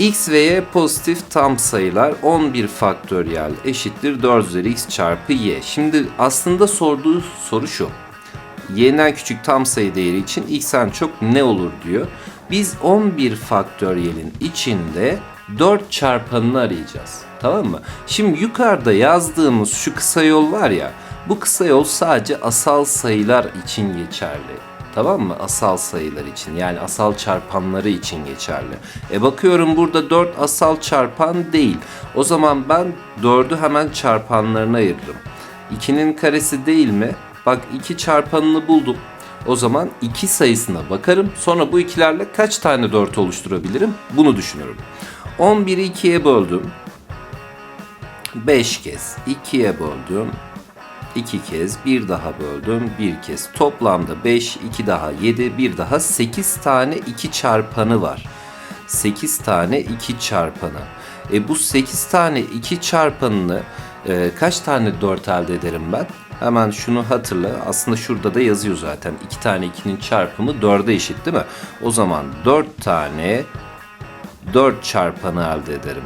x ve y pozitif tam sayılar 11 faktöriyel eşittir 4 üzeri x çarpı y. Şimdi aslında sorduğu soru şu. y'den küçük tam sayı değeri için x'en çok ne olur diyor. Biz 11 faktöriyelin içinde 4 çarpanını arayacağız. Tamam mı? Şimdi yukarıda yazdığımız şu kısa yol var ya. Bu kısa yol sadece asal sayılar için geçerli. Tamam mı? Asal sayılar için yani asal çarpanları için geçerli. E bakıyorum burada 4 asal çarpan değil. O zaman ben 4'ü hemen çarpanlarına ayırırım. 2'nin karesi değil mi? Bak 2 çarpanını buldum. O zaman 2 sayısına bakarım. Sonra bu ikilerle kaç tane 4 oluşturabilirim? Bunu düşünürüm. 11'i 2'ye böldüm. 5 kez 2'ye böldüm. 2 kez, bir daha böldüm, bir kez. Toplamda 5, 2 daha 7, bir daha 8 tane 2 çarpanı var. 8 tane 2 çarpanı. E bu 8 tane 2 çarpanını e, kaç tane 4 elde ederim ben? Hemen şunu hatırla. Aslında şurada da yazıyor zaten. 2 tane 2'nin çarpımı 4'e eşit değil mi? O zaman 4 tane 4 çarpanı elde ederim.